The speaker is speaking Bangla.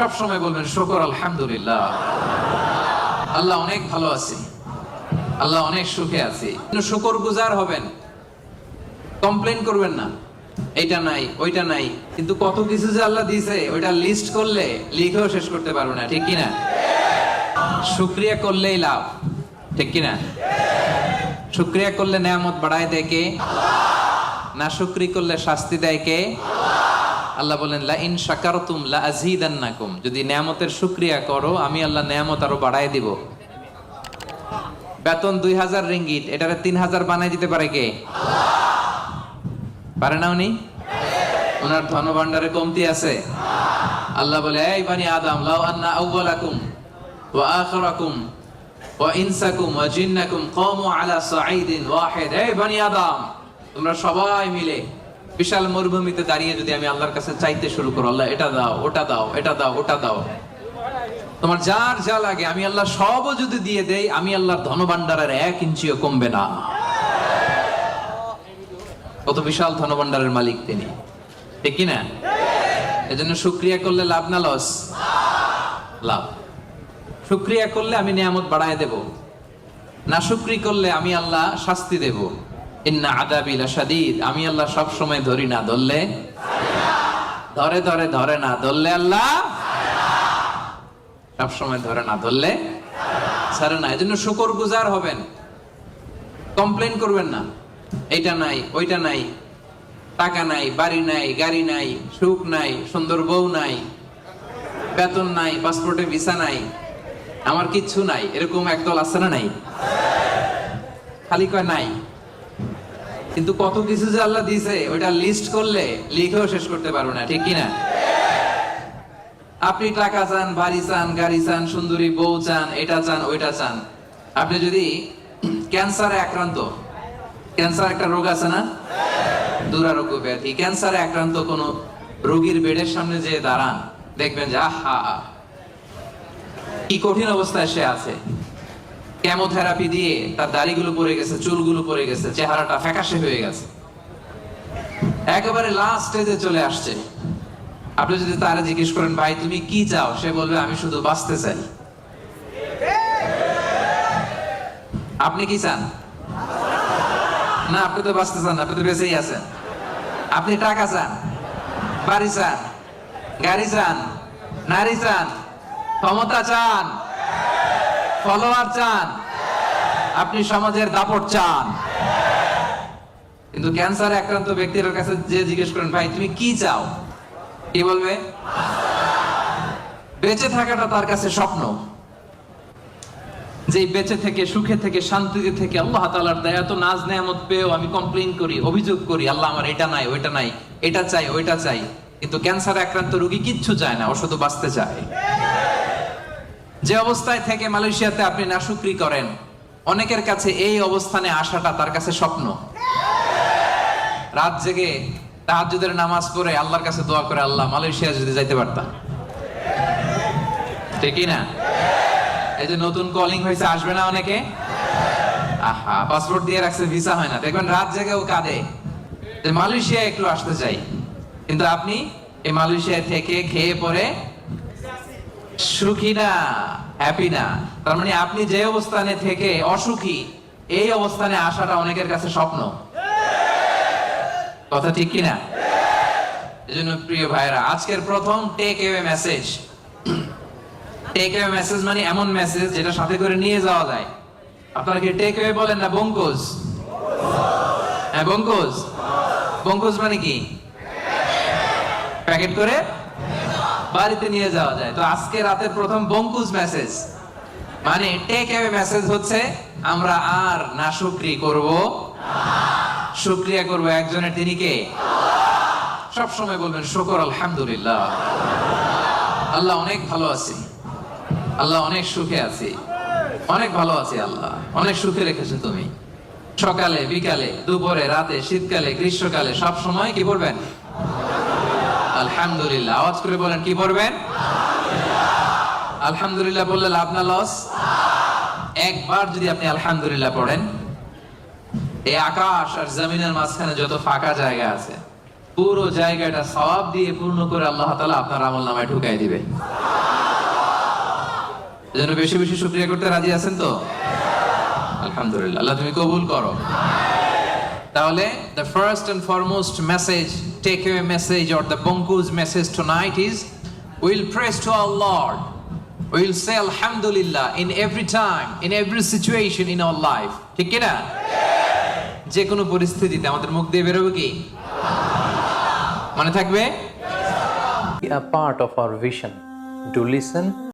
সব সময় বলবেন, শুকর, আলহামদুলিল্লাহ। আল্লাহ অনেক ভালো আছে। আল্লাহ অনেক সুখে আছে। শুকর গুজার হবেন। কমপ্লেন করবেন না। এইটা নাই, ওইটা নাই। কিন্তু কত কিছু যে আল্লাহ দিয়েছে, ওইটা লিস্ট করলে লিখেও শেষ করতে পারব না, ঠিক কিনা? শুক্রিয়া করলেই লাভ, ঠিক কিনা? শুক্রিয়া করলে নেয়ামত বাড়ায় দেয় কে? না শুক্রি করলে শাস্তি দেয় কে? আল্লাহ বলেন লা ইন শাকারতুম লা আযীদান্নাকুম। যদি নেয়ামতের শুকরিয়া করো, আমি আল্লাহ নেয়ামত আরও বাড়ায় দিব। বেতন দুই হাজার রিঙ্গিট এটারে তিন হাজার বানাই দিতে পারে কে? পারে না উনি? ওনার ধনভাণ্ডারে কমতি আছে। আল্লাহ বলে, এই বানি আদম, লাউ আন্না আউওয়ালাকুম ওয়া আখিরাকুম ওয়া ইনসাকুম ওয়া জিন্নাকুম কামু আলা সাঈদিন ওয়াহিদ। এই বানি আদম, তোমরা সবাই মিলে বিশাল মরুভূমিতে দাঁড়িয়ে যদি আমি আল্লাহর কাছে চাইতে শুরু করো, আল্লাহ, এটা দাও, ওটা দাও, এটা দাও, ওটা দাও। তোমার যার যা লাগে, আমি আল্লাহ সবও যদি দিয়ে দেই, আমি আল্লাহর ধনভাণ্ডারের এক ইঞ্চিও কমবে না। কত বিশাল ধনভাণ্ডারের মালিক তিনি। ঠিক কিনা এজন্য শুক্রিয়া করলে লাভ না লস? লাভ। শুক্রিয়া করলে আমি নিয়ামত বাড়ায় দেব। না শুক্রি করলে আমি আল্লাহ শাস্তি দেব। আমি আল্লাহ সব সময় ধরি না, ধরলে? ধরে ধরে ধরে না, ধরলে আল্লাহ? সব সময় ধরে না, ধরলে? ছাড়ে না, এজন্য শুকর গুজার হবেন। কমপ্লেন করবেন না। এইটা নাই, ওইটা নাই, টাকা নাই, বাড়ি নাই, গাড়ি নাই, সুখ নাই, সুন্দর বউ নাই, বেতন নাই, পাসপোর্টে ভিসা নাই, আমার কিচ্ছু নাই। এরকম একদল আছে না নাই? খালি কয় নাই? কিন্তু কত কিছু যে আল্লাহ দিয়েছে, ওইটা লিস্ট করলে লিখেও শেষ করতে পারব না, ঠিক কিনা? আপনি টাকা চান, বাড়ি চান, গাড়ি চান, সুন্দরী বউ চান, এটা চান, ওইটা চান। আপনি যদি ক্যান্সারে আক্রান্ত, ক্যান্সার একটা রোগ আছে না? দুরারোগ্য ব্যাধি। ক্যান্সারে আক্রান্ত কোন রোগীর বেডের সামনে যে দাঁড়ান, দেখবেন যে, আহা! কি কঠিন অবস্থায় সে আছে। কেমোথেরাপি দিয়ে তার দাড়িগুলো পড়ে গেছে, চুলগুলো পড়ে গেছে, চেহারাটা ফ্যাকাশে হয়ে গেছে। একেবারে লাস্ট স্টেজে চলে আসছে। আপনি যদি তারা জিজ্ঞেস করেন, ভাই, তুমি কি চাও? সে বলবে, আমি শুধু বাঁচতে চাই। আপনি কি চান? না, আপনি তো বাঁচতে চান আপনি তো বেঁচেই আছেন। আপনি টাকা চান, বাড়ি চান, গাড়ি চান, নারী চান, ক্ষমতা চান। ফলোয়ার চান? আপনি সমাজের দাপট চান। কিন্তু ক্যান্সারে আক্রান্ত ব্যক্তির কাছে যে জিজ্ঞেস করেন, ভাই, তুমি কি চাও? কি বলবে? বেঁচে থাকাটা তার কাছে স্বপ্ন। যে বেঁচে থেকে, সুখে থেকে, শান্তিতে থেকে আল্লাহ তালার দেয় এত নাজ নেয়ামত পেয়েও আমি কমপ্লেন করি, অভিযোগ করি, আল্লাহ আমার এটা নাই, ওইটা নাই, এটা চাই, ওইটা চাই। কিন্তু ক্যান্সার আক্রান্ত রোগী কিচ্ছু চায় না ও শুধু বাঁচতে চায়। যে অবস্থায় থেকে মালয়েশিয়াতে আপনি নাশুক্রি করেন, অনেকের কাছে এই অবস্থানে আসাটা তার কাছে স্বপ্ন। রাত জেগে তাহাজ্জুদের নামাজ পড়ে আল্লাহর কাছে দোয়া করে, আল্লাহ, মালয়েশিয়া যদি যাইতে পারতাম। ঠিকই না? এই যে নতুন কলিং হয়েছে, আসবে না অনেকে? আহা পাসপোর্ট দিয়ে রাখছে ভিসা হয় না। দেখবেন রাত জেগেও কাঁদে। মালয়েশিয়া একটু আসতে চাই। কিন্তু আপনি এই মালয়েশিয়া থেকে খেয়ে পরে সুখী না হ্যাপি না। তার মানে আপনি যে অবস্থানে থেকে অসুখী, এই অবস্থানে আসাটা অনেকের কাছে স্বপ্ন। কথা ঠিক কিনা? এজন্য প্রিয় ভাইরা আজকের প্রথম take away message take away message মানে এমন মেসেজ যেটা সাথে করে নিয়ে যাওয়া যায়। আপনারা কি টেক এওয়ে বলেন না বঙ্কোজ হ্যাঁ বঙ্কোজ বঙ্কোজ মানে কি? প্যাকেট করে বাড়িতে নিয়ে যাওয়া যায়। তো আজকে রাতের প্রথম বঙ্কুজ মেসেজ মানে টেক এওয়ে মেসেজ হচ্ছে, আমরা আর না শুকরি করব। শুক্রিয়া করব একজনের, তিনি কে? সব সময় বলবেন, শুকর, আলহামদুলিল্লাহ। আল্লাহ অনেক ভালো আছি। আল্লাহ অনেক সুখে আছি। অনেক ভালো আছি আল্লাহ। অনেক সুখে রেখেছো তুমি। সকালে, বিকালে, দুপুরে, রাতে, শীতকালে, গ্রীষ্মকালে সব সময় কি বলবেন আলহামদুলিল্লাহ। আওয়াজ করে বলেন, কি পড়বেন আলহামদুলিল্লাহ। বললে লাভ না লস? একবার যদি আপনি আলহামদুলিল্লাহ পড়েন, এই আকাশ আর জমিনের মাঝখানে যত ফাঁকা জায়গা আছে, পুরো জায়গাটা সওয়াব দিয়ে পূর্ণ করে আল্লাহ তাআলা আপনার আমল নামায় ঢুকাই দিবে। এজন্য বেশি বেশি শুক্রিয়া করতে রাজি আছেন তো? আলহামদুলিল্লাহ। আল্লাহ তুমি কবুল করো। তাহলে the first and foremost message take away message or the bonku's message tonight is we'll praise to our lord we'll say alhamdulillah in every time in every situation in our life ঠিক কি না যে কোনো পরিস্থিতিতে আমাদের মুখ দিয়ে বেরোবে কি মনে থাকবে be a part of our vision. Do listen